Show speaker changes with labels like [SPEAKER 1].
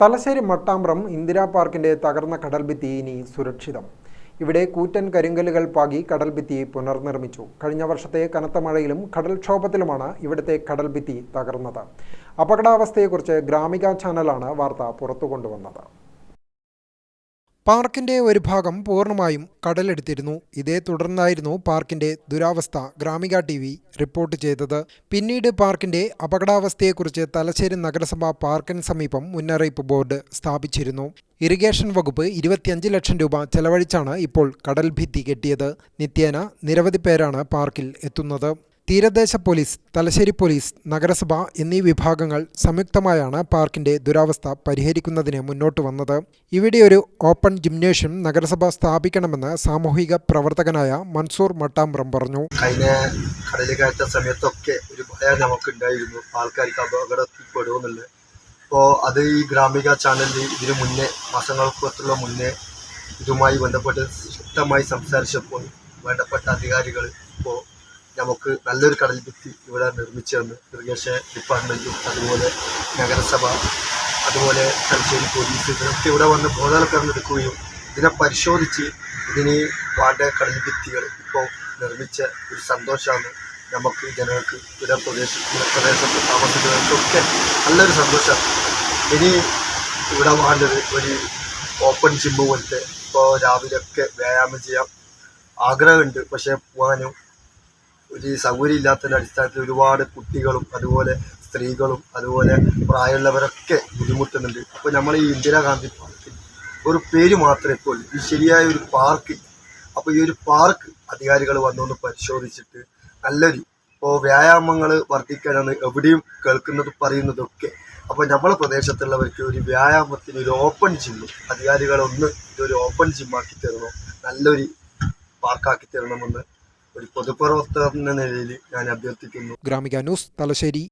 [SPEAKER 1] തലശ്ശേരി മട്ടാമ്പ്രം ഇന്ദിരാ പാർക്കിന്റെ തകർന്ന കടൽഭിത്തി ഇനി സുരക്ഷിതം. ഇവിടെ കൂറ്റൻ കരിങ്കല്ലുകൾ പാകി കടൽഭിത്തി പുനർനിർമ്മിച്ചു. കഴിഞ്ഞ വർഷത്തെ കനത്ത മഴയിലും കടൽക്ഷോഭത്തിലുമാണ് ഇവിടുത്തെ കടൽഭിത്തി തകർന്നത്. അപകടാവസ്ഥയെക്കുറിച്ച് ഗ്രാമിക ചാനലാണ് വാർത്ത പുറത്തു കൊണ്ടുവന്നത് പാർക്കിന്റെ ഒരു ഭാഗം പൂർണമായും കടലെടുത്തിരുന്നു. ഇതേ തുടർന്നായിരുന്നു പാർക്കിന്റെ ദുരാവസ്ഥ ഗ്രാമിക ടി വി റിപ്പോർട്ട് ചെയ്തത്. പിന്നീട് പാർക്കിന്റെ അപകടാവസ്ഥയെക്കുറിച്ച് തലശ്ശേരി നഗരസഭ പാർക്കിന് സമീപം മുന്നറിയിപ്പ് ബോർഡ് സ്ഥാപിച്ചിരുന്നു. ഇറിഗേഷൻ വകുപ്പ് ഇരുപത്തിയഞ്ച് ലക്ഷം രൂപ ചെലവഴിച്ചാണ് ഇപ്പോൾ കടൽ ഭിത്തി കെട്ടിയത്. നിത്യേന നിരവധി പേരാണ് പാർക്കിൽ എത്തുന്നത്. തീരദേശ പോലീസ് തലശ്ശേരി പോലീസ് നഗരസഭ എന്നീ വിഭാഗങ്ങൾ സംയുക്തമായാണ് പാർക്കിന്റെ ദുരാവസ്ഥ പരിഹരിക്കുന്നതിന് മുന്നോട്ട് വന്നത്. ഇവിടെ ഒരു ഓപ്പൺ ജിംനേഷ്യം നഗരസഭ സ്ഥാപിക്കണമെന്ന് സാമൂഹിക പ്രവർത്തകനായ മൻസൂർ മട്ടാമ്പ്രം പറഞ്ഞു.
[SPEAKER 2] കഴിഞ്ഞ കടലിൽ സമയത്തൊക്കെ ഒരു ഭയം നമുക്കുണ്ടായിരുന്നു. ആൾക്കാർക്ക് അപകടത്തിൽപ്പെടുമെന്നുള്ളത് അപ്പോൾ അത് ഈ ഗ്രാമിക ചാനലിൽ ഇതിനു മുന്നേ മാസങ്ങൾക്കുള്ള മുന്നേ ഇതുമായി ബന്ധപ്പെട്ട് ശക്തമായി സംസാരിച്ചപ്പോൾ വേണ്ടപ്പെട്ട അധികാരികൾ ഇപ്പോൾ നമുക്ക് നല്ലൊരു കടൽ ഭിത്തി ഇവിടെ നിർമ്മിച്ചു തന്നു ഇറിഗേഷൻ ഡിപ്പാർട്ട്മെന്റും അതുപോലെ നഗരസഭ അതുപോലെ തലശ്ശേരി പോലീസ് ഇതിനൊക്കെ ഇവിടെ വന്ന് ബോധവൽക്കരണം എടുക്കുകയും ഇതിനെ പരിശോധിച്ച് ഇതിന് വേണ്ട കടൽ ഭിത്തികൾ ഇപ്പോൾ നിർമ്മിച്ച ഒരു സന്തോഷമാണ് നമുക്ക് ജനങ്ങൾക്ക് ഇവിടെ പ്രദേശത്ത് പ്രദേശത്ത് താമസിക്കുന്നവർക്കൊക്കെ നല്ലൊരു സന്തോഷമാണ്. ഇനി ഇവിടെ വേണ്ടത് ഒരു ഓപ്പൺ ജിമ്മ് പോലത്തെ ഇപ്പോൾ രാവിലെയൊക്കെ വ്യായാമം ചെയ്യാം. ആഗ്രഹമുണ്ട് പക്ഷേ പോകാനും ഒരു സൗകര്യം ഇല്ലാത്തതിന്റെ അടിസ്ഥാനത്തിൽ ഒരുപാട് കുട്ടികളും അതുപോലെ സ്ത്രീകളും അതുപോലെ പ്രായമുള്ളവരൊക്കെ ബുദ്ധിമുട്ടുന്നുണ്ട്. അപ്പോൾ നമ്മൾ ഈ ഇന്ദിരാഗാന്ധി പാർക്കിൽ ഒരു പേര് മാത്രമേ ഇപ്പോൾ ഈ ശരിയായ ഒരു പാർക്ക് അപ്പോൾ ഈ ഒരു പാർക്ക് അധികാരികൾ വന്നൊന്ന് പരിശോധിച്ചിട്ട് നല്ലൊരു ഇപ്പോൾ വ്യായാമങ്ങൾ വർദ്ധിക്കാനാണ് എവിടെയും കേൾക്കുന്നത് പറയുന്നതൊക്കെ അപ്പോൾ നമ്മളെ പ്രദേശത്തുള്ളവർക്ക് ഒരു വ്യായാമത്തിന് ഒരു ഓപ്പൺ ജിമ്മ് അധികാരികളൊന്ന് ഇതൊരു ഓപ്പൺ ജിമ്മാക്കി തരണം നല്ലൊരു പാർക്കാക്കി തരണമെന്ന് ഒരു പൊതുപ്രവർത്തകർ എന്ന നിലയിൽ ഞാൻ അഭ്യർത്ഥിക്കുന്നു.
[SPEAKER 1] ഗ്രാമിക ന്യൂസ് തലശ്ശേരി.